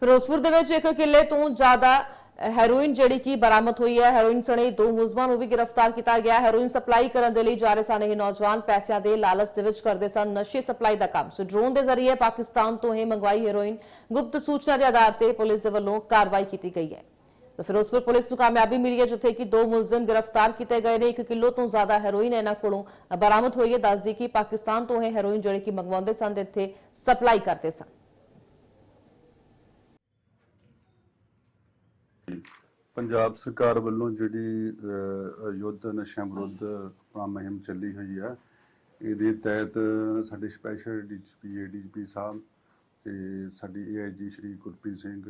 ਫਿਰੋਜ਼ਪੁਰ ਦੇ ਵਿੱਚ ਇੱਕ ਕਿੱਲੇ ਤੋਂ ਜ਼ਿਆਦਾ ਹੈਰੋਇਨ ਜਿਹੜੀ ਕਿ ਬਰਾਮਦ ਹੋਈ ਹੈ। ਹੈਰੋਇਨ ਸਣੇ ਦੋ ਮੁਲਜ਼ਮਾਂ ਨੂੰ ਵੀ ਗ੍ਰਿਫਤਾਰ ਕੀਤਾ ਗਿਆ। ਹੈ। ਹੈਰੋਇਨ ਸਪਲਾਈ ਕਰਨ ਦੇ ਲਈ ਜਾ ਰਹੇ ਸਨ ਇਹ ਨੌਜਵਾਨ ਪੈਸਿਆਂ ਦੇ ਲਾਲਚ ਦੇ ਵਿੱਚ ਕਰਦੇ ਸਨ। ਨਸ਼ੇ ਸਪਲਾਈ ਦਾ ਕੰਮ ਸੋ ਡਰੋਨ ਦੇ ਜ਼ਰੀਏ ਪਾਕਿਸਤਾਨ ਤੋਂ ਇਹ ਮੰਗਵਾਈ ਹੈਰੋਇਨ। ਗੁਪਤ ਸੂਚਨਾ ਦੇ ਆਧਾਰ ਤੇ ਪੁਲਿਸ ਦੇ ਵੱਲੋਂ ਕਾਰਵਾਈ ਕੀਤੀ ਗਈ ਹੈ। ਸੋ ਫਿਰੋਜ਼ਪੁਰ ਪੁਲਿਸ ਨੂੰ ਕਾਮਯਾਬੀ ਮਿਲੀ ਹੈ, ਜਿੱਥੇ ਕਿ ਦੋ ਮੁਲਜ਼ਮ ਗ੍ਰਿਫਤਾਰ ਕੀਤੇ ਗਏ ਨੇ। 1 ਕਿਲੋ ਤੋਂ ਜ਼ਿਆਦਾ ਹੈਰੋਇਨ ਇਹਨਾਂ ਕੋਲੋਂ ਬਰਾਮਦ ਹੋਈ ਹੈ। ਦੱਸਦੀ ਕਿ ਪਾਕਿਸਤਾਨ ਤੋਂ ਇਹ ਹੈਰੋਇਨ ਜਿਹੜੀ ਕਿ ਮੰਗਵਾਉਂਦੇ ਸਨ ਤੇ ਇੱਥੇ ਸਪਲਾਈ ਕਰਦੇ ਸਨ। ਪੰਜਾਬ ਸਰਕਾਰ ਵੱਲੋਂ ਜਿਹੜੀ ਯੁੱਧ ਨਸ਼ਿਆਂ ਵਿਰੁੱਧ ਆਪਣਾ ਮੁਹਿੰਮ ਚੱਲੀ ਹੋਈ ਹੈ, ਇਹਦੇ ਤਹਿਤ ਸਾਡੇ ਸਪੈਸ਼ਲ ਡੀਜੀਪੀ ਏਡੀਜੀਪੀ ਸਾਹਿਬ ਤੇ ਸਾਡੀ ਏਆਈਜੀ ਸ਼੍ਰੀ ਗੁਰਪ੍ਰੀਤ ਸਿੰਘ,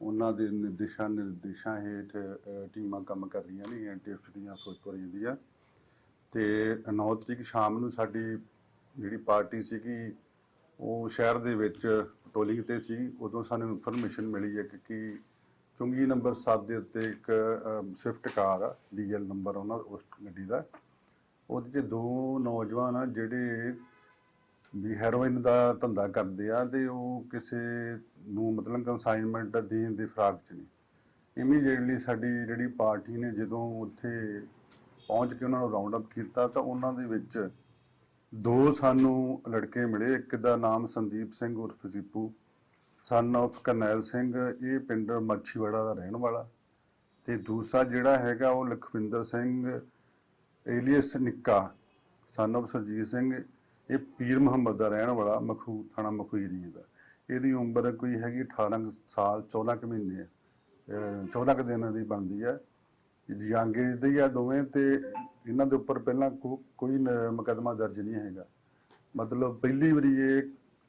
ਉਹਨਾਂ ਦੇ ਨਿਰਦੇਸ਼ਾਂ ਨਿਰਦੇਸ਼ਾਂ ਹੇਠ ਟੀਮਾਂ ਕੰਮ ਕਰ ਰਹੀਆਂ ਨੇ ਐਨਟੀਐਫ ਦੀਆਂ, ਫਿਰੋਜ਼ਪੁਰ ਦੀਆਂ ਤੇ 9 ਤਰੀਕ ਸ਼ਾਮ ਨੂੰ ਸਾਡੀ ਜਿਹੜੀ ਪਾਰਟੀ ਸੀਗੀ, ਉਹ ਸ਼ਹਿਰ ਦੇ ਵਿੱਚ ਪੈਟਰੋਲਿੰਗ ਤੇ ਸੀ, ਉਦੋਂ ਸਾਨੂੰ ਇਨਫੋਰਮੇਸ਼ਨ ਮਿਲੀ ਹੈ ਕਿ ਕਿ ਚੁੰਗੀ ਨੰਬਰ 7 ਦੇ ਉੱਤੇ ਇੱਕ ਸਵਿਫਟ ਕਾਰ ਆ ਡੀਐਲ ਨੰਬਰ ਉਹਨਾਂ, ਉਸ ਗੱਡੀ ਦਾ। ਉਹਦੇ 'ਚ ਦੋ ਨੌਜਵਾਨ ਆ ਜਿਹੜੇ ਵੀ ਹੈਰੋਇਨ ਦਾ ਧੰਦਾ ਕਰਦੇ ਆ ਤੇ ਉਹ ਕਿਸੇ ਨੂੰ ਮਤਲਬ ਕੰਸਾਈਨਮੈਂਟ ਦੇਣ ਦੀ ਫਰਾਕ 'ਚ ਨਹੀਂ ਇਮੀਡੀਏਟਲੀ ਸਾਡੀ ਜਿਹੜੀ ਪਾਰਟੀ ਨੇ ਜਦੋਂ ਉੱਥੇ ਪਹੁੰਚ ਕੇ ਉਹਨਾਂ ਨੂੰ ਰਾਉਂਡ ਅਪ ਕੀਤਾ ਤਾਂ ਉਹਨਾਂ ਦੇ ਵਿੱਚ ਦੋ ਸਾਨੂੰ ਲੜਕੇ ਮਿਲੇ। ਇੱਕ ਦਾ ਨਾਮ ਸੰਦੀਪ ਸਿੰਘ ਉਰਫ ਦੀਪੂ ਸਨ of ਕਰਨੈਲ ਸਿੰਘ, ਇਹ ਪਿੰਡ ਮੱਛੀਵਾੜਾ ਦਾ ਰਹਿਣ ਵਾਲਾ। ਤੇ ਦੂਸਰਾ ਜਿਹੜਾ ਹੈਗਾ ਉਹ ਲਖਵਿੰਦਰ ਸਿੰਘ ਏਲੀਅਸ ਨਿੱਕਾ ਸਨ of ਸਰਜੀਤ ਸਿੰਘ, ਇਹ ਪੀਰ ਮੁਹੰਮਦ ਦਾ ਰਹਿਣ ਵਾਲਾ, ਮਖੂ, ਥਾਣਾ ਮਖੂਰੀ ਦਾ। ਇਹਦੀ ਉਮਰ ਕੋਈ ਹੈਗੀ 18 ਕੁ ਸਾਲ 14 ਕੁ ਮਹੀਨੇ, ਅਹ 14 ਕੁ ਦਿਨਾਂ ਦੀ ਬਣਦੀ ਹੈ ਯੰਗ ਏਜ ਦੇ ਹੀ ਆ ਦੋਵੇਂ ਤੇ ਇਹਨਾਂ ਦੇ ਉੱਪਰ ਪਹਿਲਾਂ ਕੋ- ਕੋਈ ਨ- ਮੁਕੱਦਮਾ ਦਰਜ ਨਹੀਂ ਹੈਗਾ। ਮਤਲਬ ਪਹਿਲੀ ਵਾਰੀ ਇਹ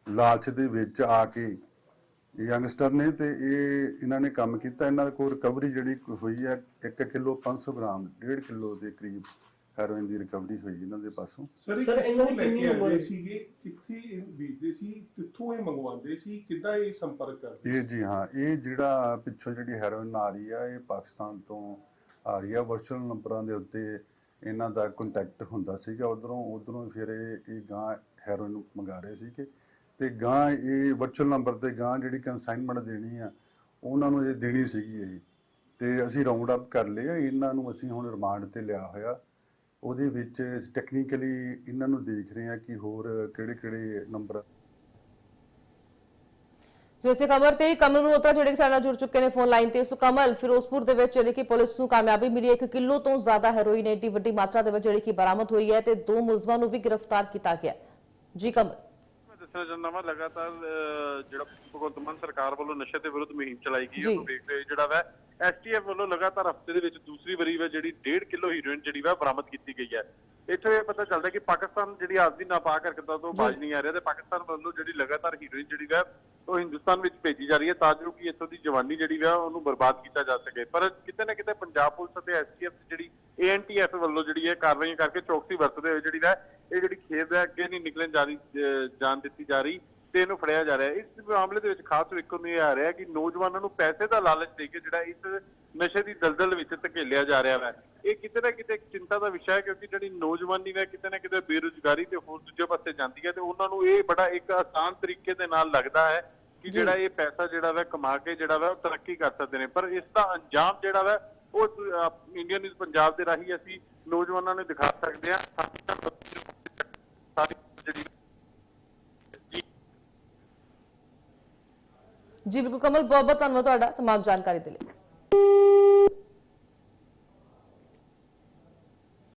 ਲਾਲਚ ਦੇ ਵਿੱਚ ਆ ਕੇ ਯੰਗਸਟਰ ਨੇ ਤੇ ਇਹ ਇਹਨਾਂ ਨੇ ਕੰਮ ਕੀਤਾ। ਇਹਨਾਂ ਕੋਲ ਰਿਕਵਰੀ ਜਿਹੜੀ ਹੋਈ ਹੈ 1 ਕਿਲੋ 500 ਗ੍ਰਾਮ 1.5 ਕਿਲੋ ਦੇ ਕਰੀਬ ਹੈਰੋਇਨ ਦੀ ਰਿਕਵਰੀ ਹੋਈ ਇਹਨਾਂ ਦੇ ਪਾਸੋਂ। ਸਰ ਇਹ ਸਰ, ਇਹਨਾਂ ਕਿੱਥੋਂ ਦੀ ਲੈ ਕਿੰਨੀ ਕੇ ਉਮਰ? ਸੀਗੇ? ਕਿੱਥੇ ਇਹ ਵੇਚਦੇ ਸੀ? ਕਿੱਥੋਂ ਇਹ ਮੰਗਵਾਉਂਦੇ ਸੀ? ਕਿੱਦਾਂ ਇਹ ਸੰਪਰਕ ਕਰਦੇ ਇਹ ਜੀ ਹਾਂ ਇਹ ਜਿਹੜਾ ਪਿੱਛੋਂ ਜਿਹੜੀ ਹੈਰੋਇਨ ਆ ਰਹੀ ਆ ਇਹ ਪਾਕਿਸਤਾਨ ਤੋਂ ਆ ਰਹੀ ਆ। ਵਰਚੁਅਲ ਨੰਬਰਾਂ ਦੇ ਉੱਤੇ ਇਹਨਾਂ ਦਾ ਕੰਟੈਕਟ ਹੁੰਦਾ ਸੀਗਾ। ਉਧਰੋਂ ਉਧਰੋਂ ਫਿਰ ਇਹ ਇਹ ਗਾਂ ਹੈਰੋਇਨ ਮੰਗਾ ਰਹੇ ਸੀਗੇ। ਤੇ ਗਾਂ ਇਹ ਵਰਚੁਅਲ ਨੰਬਰ ਤੇ ਗਾਂ ਜਿਹੜੀ ਕਨਸਾਈਨਮੈਂਟ ਦੇਣੀ ਆ, ਉਹਨਾਂ ਨੂੰ ਇਹ ਦੇਣੀ ਸੀਗੀ ਇਹ। ਤੇ ਅਸੀਂ ਰਾਉਂਡ ਅਪ ਕਰ ਲਿਆ, ਇਹਨਾਂ ਨੂੰ ਅਸੀਂ ਹੁਣ ਰਿਮਾਂਡ ਤੇ ਲਿਆ ਹੋਇਆ। ਉਹਦੇ ਵਿੱਚ ਟੈਕਨੀਕਲੀ ਇਹਨਾਂ ਨੂੰ ਦੇਖ ਰਹੇ ਆ ਕਿ ਹੋਰ ਕਿਹੜੇ ਕਿਹੜੇ ਨੰਬਰ ਜੋ ਇਸੇ ਖਬਰ ਤੇ ਕਮਲ ਮਲਹੋਤਰਾ ਜਿਹੜੇ ਸਾਡੇ ਨਾਲ ਜੁੜ ਚੁੱਕੇ ਨੇ ਫੋਨ ਲਾਈਨ ਤੇ, ਸੋ ਕਮਲ, ਫਿਰੋਜ਼ਪੁਰ ਦੇ ਵਿੱਚ ਜਿਹੜੀ ਕਿ ਪੁਲਿਸ ਨੂੰ ਕਾਮਯਾਬੀ ਮਿਲੀ 1 ਕਿਲੋ ਤੋਂ ਜ਼ਿਆਦਾ ਹੈਰੋਇਨ ਏਡੀ ਵੱਡੀ ਮਾਤਰਾ ਦੇ ਵਿੱਚ ਜਿਹੜੀ ਕਿ ਬਰਾਮਦ ਹੋਈ ਹੈ ਤੇ ਦੋ ਮੁਲਜ਼ਮਾਂ ਨੂੰ ਵੀ ਗ੍ਰਿਫਤਾਰ ਕੀਤਾ ਗਿਆ। ਜੀ ਕਮਲ। ਦੱਸਣਾ ਚਾਹੁੰਦਾ ਵਾਂ ਲਗਾਤਾਰ ਜਿਹੜਾ ਭਗਵੰਤ ਮਾਨ ਸਰਕਾਰ ਵੱਲੋਂ ਨਸ਼ੇ ਦੇ ਵਿਰੁੱਧ ਮੁਹਿੰਮ ਚਲਾਈ ਗਈ ਹੈ ਹੋਏ ਜਿਹੜਾ ਵਾ ਐਸਟੀਐਫ ਵੱਲੋਂ ਲਗਾਤਾਰ ਹਫ਼ਤੇ ਦੇ ਵਿੱਚ ਦੂਸਰੀ ਵਾਰੀ ਵਾ ਜਿਹੜੀ 1.5 ਕਿਲੋ ਹੀਰੋਇਨ ਜਿਹੜੀ ਵਾ ਬਰਾਮਦ ਕੀਤੀ ਗਈ ਹੈ। ਇੱਥੇ ਇਹ ਪਤਾ ਚੱਲਦਾ ਕਿ ਪਾਕਿਸਤਾਨ ਜਿਹੜੀ ਆਪਦੀ ਨਾਪਾਕ ਹਰਕਤਾਂ ਤੋਂ ਬਾਜ ਨਹੀਂ ਆ ਰਿਹਾ ਤੇ ਪਾਕਿਸਤਾਨ ਵੱਲੋਂ ਜਿਹੜੀ ਲਗਾਤਾਰ ਹੀਰੋਇਨ ਜਿਹੜੀ ਵਾ ਉਹ ਹਿੰਦੁਸਤਾਨ ਵਿੱਚ ਭੇਜੀ ਜਾ ਰਹੀ ਹੈ ਤਾਂ ਜੋ ਕਿ ਇੱਥੋਂ ਦੀ ਜਵਾਨੀ ਜਿਹੜੀ ਵਾ ਉਹਨੂੰ ਬਰਬਾਦ ਕੀਤਾ ਜਾ ਸਕੇ। ਪਰ ਕਿਤੇ ਨਾ ਕਿਤੇ ਪੰਜਾਬ ਪੁਲਿਸ ਅਤੇ ਐਸਟੀਐਫ ਜਿਹੜੀ ਏਐਨਟੀਐਫ ਵੱਲੋਂ ਜਿਹੜੀ ਇਹ ਕਾਰਵਾਈਆਂ ਕਰਕੇ ਚੌਕਸੀ ਵਰਤਦੇ ਹੋਏ ਜਿਹੜੀ ਵਾ ਇਹ ਜਿਹੜੀ ਖੇਡ ਹੈ ਅੱਗੇ ਨਹੀਂ ਨਿਕਲਣ ਜਾ ਰਹੀ ਜਾਣ ਦਿੱਤੀ ਜਾ ਰਹੀ ਤੇ ਇਹਨੂੰ ਫੜਿਆ ਜਾ ਰਿਹਾ। ਇਸ ਮਾਮਲੇ ਦੇ ਵਿੱਚ ਖਾਸ ਵੇਖਣ ਨੂੰ ਇਹ ਆ ਰਿਹਾ ਕਿ ਨੌਜਵਾਨਾਂ ਨੂੰ ਪੈਸੇ ਦਾ ਲਾਲਚ ਦੇ ਕੇ ਜਿਹੜਾ ਇਸ ਨਸ਼ੇ ਦੀ ਦਲਦਲ ਵਿੱਚ ਧਕੇਲਿਆ ਜਾ ਰਿਹਾ ਹੈ ਇਹ ਕਿਤੇ ਨਾ ਕਿਤੇ ਇੱਕ ਚਿੰਤਾ ਦਾ ਵਿਸ਼ਾ ਹੈ ਕਿਉਂਕਿ ਜਿਹੜੀ ਨੌਜਵਾਨੀ ਹੈ ਕਿਤੇ ਨਾ ਕਿਤੇ ਬੇਰੁਜ਼ਗਾਰੀ ਤੇ ਹੋਰ ਦੂਜੇ ਪਾਸੇ ਜਾਂਦੀ ਹੈ ਤੇ ਉਹਨਾਂ ਨੂੰ ਇਹ ਬੜਾ ਇੱਕ ਆਸਾਨ ਤਰੀਕੇ ਦੇ ਨਾਲ ਲੱਗਦਾ ਹੈ ਕਿ। ਜਿਹੜਾ ਇਹ ਪੈਸਾ ਜਿਹੜਾ ਵਾ ਕਮਾ ਕੇ ਜਿਹੜਾ ਵਾ ਉਹ ਤਰੱਕੀ ਕਰ ਸਕਦੇ ਨੇ ਪਰ ਇਸ ਦਾ ਅੰਜਾਮ ਜਿਹੜਾ ਵਾ ਉਹ ਇੰਡੀਅਨ ਨਿਊਜ਼ ਪੰਜਾਬ ਦੇ ਰਾਹੀਂ ਅਸੀਂ ਨੌਜਵਾਨਾਂ ਨੂੰ ਦਿਖਾ ਸਕਦੇ ਹਾਂ ਸਾਰੀ ਜਿਹੜੀ ਜੀ ਜੀ ਬਿਲਕੁਲ ਕਮਲ ਬਹੁਤ ਬਹੁਤ ਧੰਨਵਾਦ ਤੁਹਾਡਾ तमाम ਜਾਣਕਾਰੀ ਦੇ ਲਈ